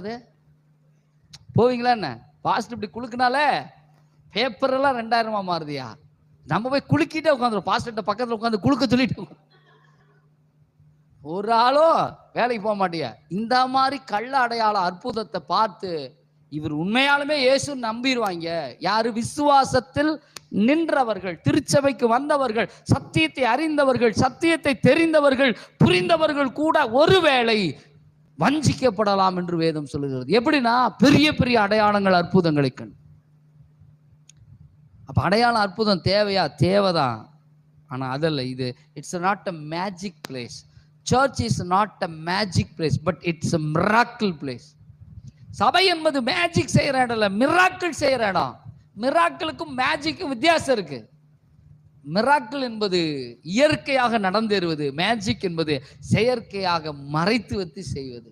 அது போவீங்களா என்ன? பாஸ்ட் இப்படி குலுக்குனாலே பேப்பர் எல்லாம் ரெண்டாயிரமா மாறுதியா? நம்ம போய் குலுக்கிட்டே உட்காந்துரும் பாஸ்டர்ட்ட பக்கத்தில் உட்காந்து குலுக்க சொல்லிட்டு ஒரு ஆளும் வேலைக்கு போக மாட்டியா? இந்த மாதிரி கள்ள அடையாள அற்புதத்தை பார்த்து இவர் உண்மையாலுமே இயேசு நம்பிடுவாங்க. யாரு? விசுவாசத்தில் நின்றவர்கள் திருச்சபைக்கு வந்தவர்கள் சத்தியத்தை அறிந்தவர்கள் சத்தியத்தை தெரிந்தவர்கள் புரிந்தவர்கள் கூட ஒருவேளை வஞ்சிக்கப்படலாம் என்று வேதம் சொல்லுகிறது. எப்படின்னா பெரிய பெரிய அடையாளங்கள் அற்புதங்களை கண். அப்போ அடையாளம் அற்புதம் தேவையா? தேவைதான். ஆனால் அதல்ல இது it's not a magic place church is not a magic place but it's a miracle place சபை என்பது மேஜிக் செய்கிற இடம் இல்லை மிராக்கிள் செய்கிற இடம். மிராக்கிளுக்கும் மேஜிக்கும் வித்தியாசம் இருக்குது மிராக்கிள் என்பது இயற்கையாக நடந்தேறுவது மேஜிக் என்பது செயற்கையாக மறைத்து வைத்து செய்வது.